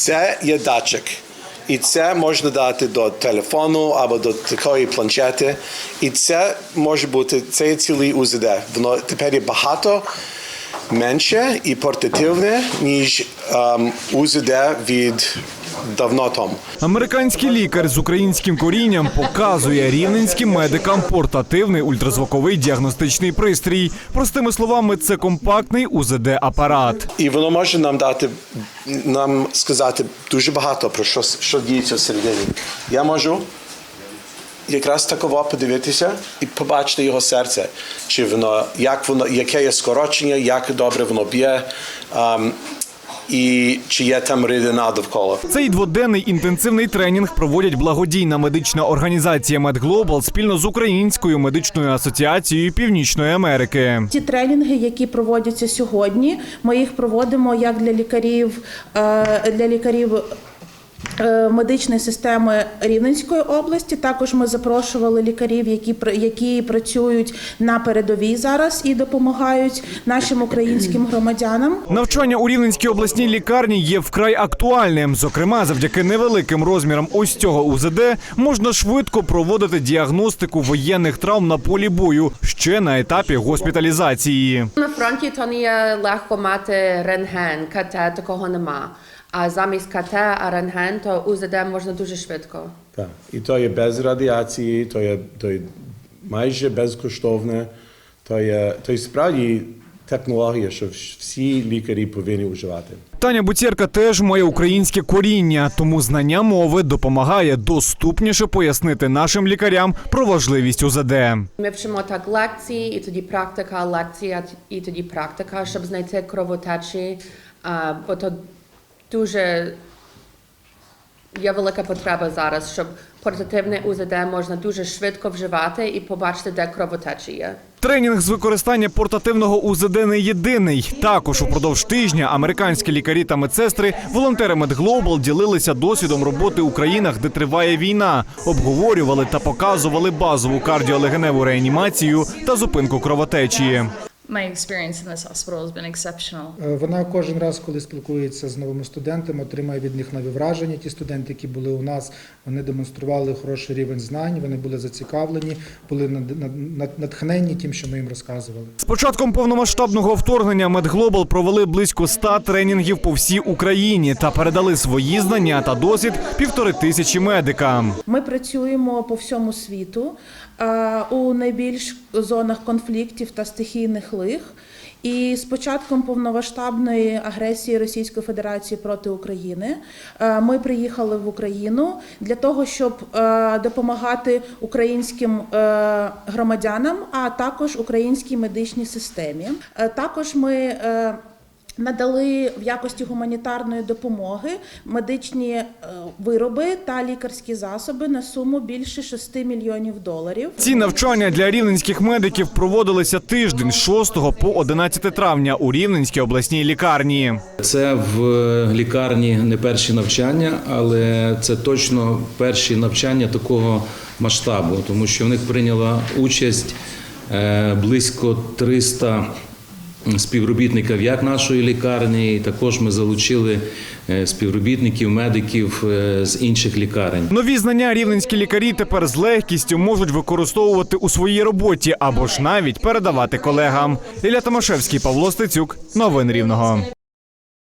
Це є датчик. І це можна дати до телефону або до такої планшети. І це може бути це є цілий УЗД. Воно тепер є багато менше і портативне, ніж ем, УЗД від давно тому. Американський лікар з українським корінням показує рівненським медикам портативний ультразвуковий діагностичний пристрій. Простими словами, це компактний УЗД-апарат. І воно може нам дати нам сказати дуже багато про що, що діється всередині. Я можу якраз таково подивитися і побачити його серце, чи воно, як воно, яке є скорочення, як добре воно б'є, ем, і чи є там рідина довкола. Цей дводенний інтенсивний тренінг проводять благодійна медична організація MedGlobal спільно з Українською медичною асоціацією Північної Америки. Ті тренінги, які проводяться сьогодні, ми їх проводимо як для лікарів е, для лікарів. Е, Медичної системи Рівненської області також ми запрошували лікарів, які які працюють на передовій зараз і допомагають нашим українським громадянам. Навчання у Рівненській обласній лікарні є вкрай актуальним. Зокрема, завдяки невеликим розмірам ось цього УЗД можна швидко проводити діагностику воєнних травм на полі бою ще на етапі госпіталізації. На фронті то не є легко мати рентген, КТ такого нема. А замість КТ, а рентген, то УЗД можна дуже швидко. Так. І то є без радіації, то є, то є майже безкоштовне, то є, то є справді технологія, що всі лікарі повинні вживати. Таня Буцєрка теж має українське коріння, тому знання мови допомагає доступніше пояснити нашим лікарям про важливість УЗД. Ми вчимо так лекції, і тоді практика, лекція, і тоді практика, щоб знайти кровотечі, бо то дуже є велика потреба зараз, щоб портативне УЗД можна дуже швидко вживати і побачити, де кровотечі є. Тренінг з використання портативного УЗД не єдиний. Також упродовж тижня американські лікарі та медсестри, волонтери MedGlobal ділилися досвідом роботи у країнах, де триває війна, обговорювали та показували базову кардіолегеневу реанімацію та зупинку кровотечі. My experience in this hospital has been exceptional. Е, Вона кожен раз, коли спілкується з новими студентами, отримає від них нові враження. Ті студенти, які були у нас, вони демонстрували хороший рівень знань, вони були зацікавлені, були натхненні тим, що ми їм розказували. З початком повномасштабного вторгнення MedGlobal провели близько 100 тренінгів по всій Україні та передали свої знання та досвід півтори тисячі медикам. Ми працюємо по всьому світу е, у найбільш зонах конфліктів та стихійних лих. І з початком повномасштабної агресії Російської Федерації проти України е, ми приїхали в Україну для того, щоб е, допомагати українським е, громадянам, а також українській медичній системі. Також ми Надали в якості гуманітарної допомоги медичні е, вироби та лікарські засоби на суму більше 6 мільйонів доларів. Ці навчання для рівненських медиків проводилися тиждень з 6 по 11 травня у Рівненській обласній лікарні. Це в е, лікарні не перші навчання, але це точно перші навчання такого масштабу, тому що в них прийняла участь е, близько 300 співробітників як нашої лікарні, і також ми залучили е, співробітників, медиків е, з інших лікарень. Нові знання рівненські лікарі тепер з легкістю можуть використовувати у своїй роботі або ж навіть передавати колегам. Ілля Томашевський, Павло Стецюк, новини Рівного.